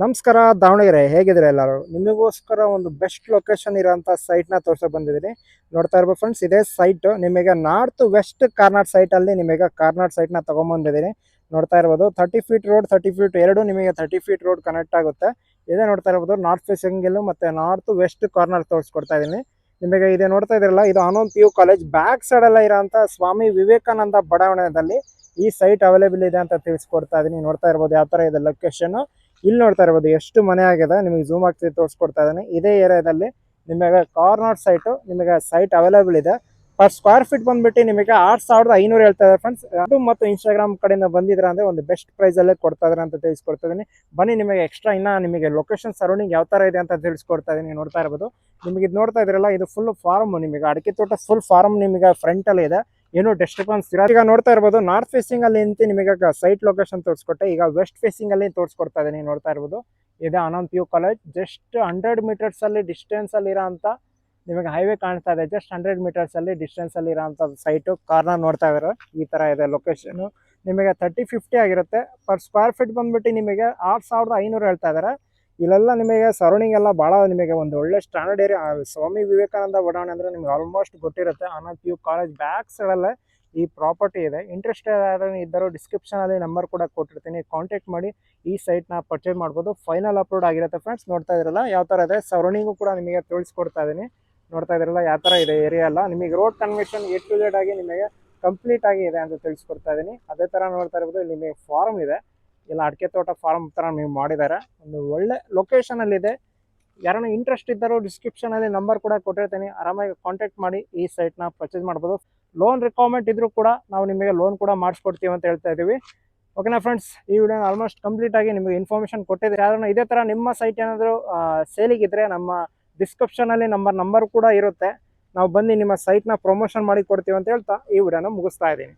ನಮಸ್ಕಾರ, ದಾವಣಗೆರೆ. ಹೇಗಿದ್ರೆ ಎಲ್ಲರೂ? ನಿಮಗೋಸ್ಕರ ಒಂದು ಬೆಸ್ಟ್ ಲೊಕೇಶನ್ ಇರೋಂಥ ಸೈಟ್ನ ತೋರ್ಸೋಕೆ ಬಂದಿದ್ದೀನಿ. ನೋಡ್ತಾ ಇರ್ಬೋದು ಫ್ರೆಂಡ್ಸ್ ಇದೇ ಸೈಟ್ ನಿಮಗೆ ನಾರ್ತ್ ವೆಸ್ಟ್ ಕಾರ್ನಾಡ್ ಸೈಟಲ್ಲಿ ನಿಮಗೆ ಕಾರ್ನಾಡ್ ಸೈಟ್ನ ತೊಗೊಂಬಂದಿದ್ದೀನಿ. ನೋಡ್ತಾ ಇರ್ಬೋದು thirty feet road thirty feet ಎರಡು ನಿಮಗೆ ತರ್ಟಿ ಫೀಟ್ ರೋಡ್ ಕನೆಕ್ಟ್ ಆಗುತ್ತೆ. ಇದೇ ನೋಡ್ತಾ ಇರ್ಬೋದು ನಾರ್ತ್ ಫೇಸಿಂಗಲ್ಲೂ ಮತ್ತು ನಾರ್ತ್ ವೆಸ್ಟ್ ಕಾರ್ನರ್ ತೋರಿಸ್ಕೊಡ್ತಾ ಇದ್ದೀನಿ. ನಿಮಗೆ ಇದೆ ನೋಡ್ತಾ ಇದ್ರಲ್ಲ ಇದು Anand P U college back ಸೈಡಲ್ಲ ಇರೋಂಥ ಸ್ವಾಮಿ ವಿವೇಕಾನಂದ ಬಡಾವಣೆಯಲ್ಲಿ ಈ ಸೈಟ್ ಅವೈಲೇಬಲ್ ಇದೆ ಅಂತ ತಿಳಿಸ್ಕೊಡ್ತಾ ಇದ್ದೀನಿ. ನೋಡ್ತಾ ಇರ್ಬೋದು, ಯಾವ ಥರ ಇದೆ ಲೊಕೇಶನ್ ಇಲ್ಲಿ ನೋಡ್ತಾ ಇರ್ಬೋದು, ಎಷ್ಟು ಮನೆ ಆಗಿದೆ. ನಿಮಗೆ ಝೂಮ್ ಆಗ್ತಿದೆ, ತೋರಿಸ್ಕೊಡ್ತಾ ಇದ್ದಾನೆ. ಇದೇ ಏರಿಯಾದಲ್ಲಿ ನಿಮಗೆ ಕಾರ್ನರ್ ಸೈಟು ನಿಮಗೆ ಸೈಟ್ ಅವೈಲೇಬಲ್ ಇದೆ. ಪರ್ ಸ್ಕ್ವೇರ್ ಫೀಟ್ ಬಂದ್ಬಿಟ್ಟು ನಿಮಗೆ ಆರು ಸಾವಿರದ ಐನೂರು ಹೇಳ್ತಾ ಇದ್ದಾರೆ ಫ್ರೆಂಡ್ಸ್ ಅದು ಮತ್ತು ಇನ್ಸ್ಟಾಗ್ರಾಮ್ ಕಡೆಯಿಂದ ಬಂದಿದ್ರೆ ಅಂದರೆ ಒಂದು ಬೆಸ್ಟ್ ಪ್ರೈಸಲ್ಲೇ ಕೊಡ್ತಾ ಇದ್ದಾರೆ ಅಂತ ತಿಳಿಸ್ಕೊಡ್ತಾ ಇದ್ದೀನಿ. ಬನ್ನಿ, ನಿಮಗೆ ಎಕ್ಸ್ಟ್ರಾ ಇನ್ನ ನಿಮಗೆ ಲೊಕೇಶನ್ ಸರೌಂಡಿಂಗ್ ಯಾವ ಥರ ಇದೆ ಅಂತ ತಿಳಿಸ್ಕೊಡ್ತಾ ಇದ್ದೀನಿ. ನೋಡ್ತಾ ಇರ್ಬೋದು. ನಿಮಗೆ ಇದು ನೋಡ್ತಾ ಇದ್ರಲ್ಲ ಇದು ಫುಲ್ ಫಾರ್ಮ್ ನಿಮಗೆ ಅಡಿಕೆ ತೋಟ ಫುಲ್ ಫಾರ್ಮ್ ನಿಮಗೆ ಫ್ರಂಟಲ್ಲಿ ಇದೆ. ಏನು ಡಿಸ್ಟರ್ಬೆನ್ಸ್ ಇರೋ ಈಗ ನೋಡ್ತಾ ಇರ್ಬೋದು ನಾರ್ತ್ ಫೇಸಿಂಗ್ ಅಲ್ಲಿ ನಿಂತು ನಿಮಗೆ ಸೈಟ್ ಲೊಕೇಶನ್ ತೋರಿಸ್ಕೊಟ್ಟೆ. ಈಗ ವೆಸ್ಟ್ ಫೇಸಿಂಗ್ ಅಲ್ಲಿ ತೋರಿಸ್ಕೊಡ್ತಾ ಇದ್ದೀನಿ, ನೋಡ್ತಾ ಇರ್ಬೋದು. ಇದೆ P U college just hundred metres ಅಲ್ಲಿ ಡಿಸ್ಟೆನ್ಸ್ ಅಲ್ಲಿ ಇರೋ ನಿಮಗೆ ಹೈವೇ ಕಾಣ್ತಾ ಇದೆ. ಜಸ್ಟ್ ಹಂಡ್ರೆಡ್ ಮೀಟರ್ಸ್ ಅಲ್ಲಿ ಡಿಸ್ಟೆನ್ಸ್ ಅಲ್ಲಿ ಇರೋ ಅಂತ ಸೈಟು ಕಾರ್ನರ್ ನೋಡ್ತಾ ಇದ್ದಾರೆ. ಈ ತರ ಇದೆ ಲೊಕೇಶನ್ ನಿಮಗೆ ತರ್ಟಿ ಫಿಫ್ಟಿ ಆಗಿರುತ್ತೆ. ಪರ್ ಸ್ಕ್ವೇರ್ ಫೀಟ್ ಬಂದ್ಬಿಟ್ಟು ನಿಮಗೆ ಆರು ಸಾವಿರದ ಐನೂರು ಹೇಳ್ತಾ ಇದ್ದಾರೆ. ಇಲ್ಲೆಲ್ಲ ನಿಮಗೆ ಸರೌಂಡಿಂಗ್ ಎಲ್ಲ ಭಾಳ ನಿಮಗೆ ಒಂದು ಒಳ್ಳೆ ಸ್ಟ್ಯಾಂಡರ್ಡ್ ಏರಿಯಾ ಸ್ವಾಮಿ ವಿವೇಕಾನಂದ ಬಡಾವಣೆ ಅಂದರೆ ನಿಮ್ಗೆ ಆಲ್ಮೋಸ್ಟ್ ಗೊತ್ತಿರುತ್ತೆ. Anand P U college back ಸೈಡಲ್ಲೇ ಈ ಪ್ರಾಪರ್ಟಿ ಇದೆ. ಇಂಟ್ರೆಸ್ಟ್ ಇದ್ದರೂ ಡಿಸ್ಕ್ರಿಪ್ಷನಲ್ಲಿ ನಂಬರ್ ಕೂಡ ಕೊಟ್ಟಿರ್ತೀನಿ. ಕಾಂಟ್ಯಾಕ್ಟ್ ಮಾಡಿ ಈ ಸೈಟ್ನ ಪರ್ಚೇಸ್ ಮಾಡ್ಬೋದು. ಫೈನಲ್ ಅಪ್ಲೋಡ್ ಆಗಿರುತ್ತೆ ಫ್ರೆಂಡ್ಸ್ ನೋಡ್ತಾ ಇದ್ರಲ್ಲ ಯಾವ ಥರ ಇದೆ? ಸರೌಂಡಿಂಗು ಕೂಡ ನಿಮಗೆ ತಿಳಿಸ್ಕೊಡ್ತಾ ಇದ್ದೀನಿ. ನೋಡ್ತಾ ಇದ್ರಲ್ಲ ಯಾವ ಥರ ಇದೆ ಏರಿಯಾ ಎಲ್ಲ. ನಿಮಗೆ road connection A to Z ಆಗಿ ನಿಮಗೆ ಕಂಪ್ಲೀಟ್ ಆಗಿ ಇದೆ ಅಂತ ತಿಳಿಸ್ಕೊಡ್ತಾ ಇದ್ದೀನಿ. ಅದೇ ಥರ ನೋಡ್ತಾ ಇರ್ಬೋದು. ಇಲ್ಲಿ ನಿಮಗೆ ಫಾರ್ಮ್ ಇದೆ. ಇಲ್ಲ ಅಡಿಕೆ ತೋಟ ಫಾರ್ಮ್ ಥರ ನೀವು ಮಾಡಿದ್ದಾರೆ ಒಂದು ಒಳ್ಳೆ ಲೊಕೇಶನಲ್ಲಿದೆ ಯಾರನ್ನ ಇಂಟ್ರೆಸ್ಟ್ ಇದ್ದಾರೋ ಡಿಸ್ಕ್ರಿಪ್ಷನಲ್ಲಿ ನಂಬರ್ ಕೂಡ ಕೊಟ್ಟಿರ್ತೀನಿ. ಆರಾಮಾಗಿ ಕಾಂಟ್ಯಾಕ್ಟ್ ಮಾಡಿ ಈ ಸೈಟ್ನ ಪರ್ಚೇಸ್ ಮಾಡ್ಬೋದು. ಲೋನ್ ರಿಕ್ವೈರ್ಮೆಂಟ್ ಇದ್ರೂ ಕೂಡ ನಾವು ನಿಮಗೆ ಲೋನ್ ಕೂಡ ಮಾಡಿಸ್ಕೊಡ್ತೀವಿ ಅಂತ ಹೇಳ್ತಾ ಇದ್ದೀವಿ ಓಕೆನಾ ಫ್ರೆಂಡ್ಸ್ ಈ ವಿಡಿಯೋನ ಆಲ್ಮೋಸ್ಟ್ ಕಂಪ್ಲೀಟ್ ಆಗಿ ನಿಮಗೆ ಇನ್ಫಾರ್ಮೇಷನ್ ಕೊಟ್ಟಿದ್ದೀವಿ ಯಾರನ್ನ ಇದೇ ಥರ ನಿಮ್ಮ ಸೈಟ್ ಏನಾದರೂ ಸೇಲಿಗಿದ್ರೆ ನಮ್ಮ ಡಿಸ್ಕ್ರಿಪ್ಷನಲ್ಲಿ ನಮ್ಮ ನಂಬರ್ ಕೂಡ ಇರುತ್ತೆ. ನಾವು ಬಂದು ನಿಮ್ಮ ಸೈಟ್ನ ಪ್ರಮೋಷನ್ ಮಾಡಿ ಕೊಡ್ತೀವಿ ಅಂತ ಹೇಳ್ತಾ ಈ ವಿಡಿಯೋನ ಮುಗಿಸ್ತಾ ಇದ್ದೀನಿ.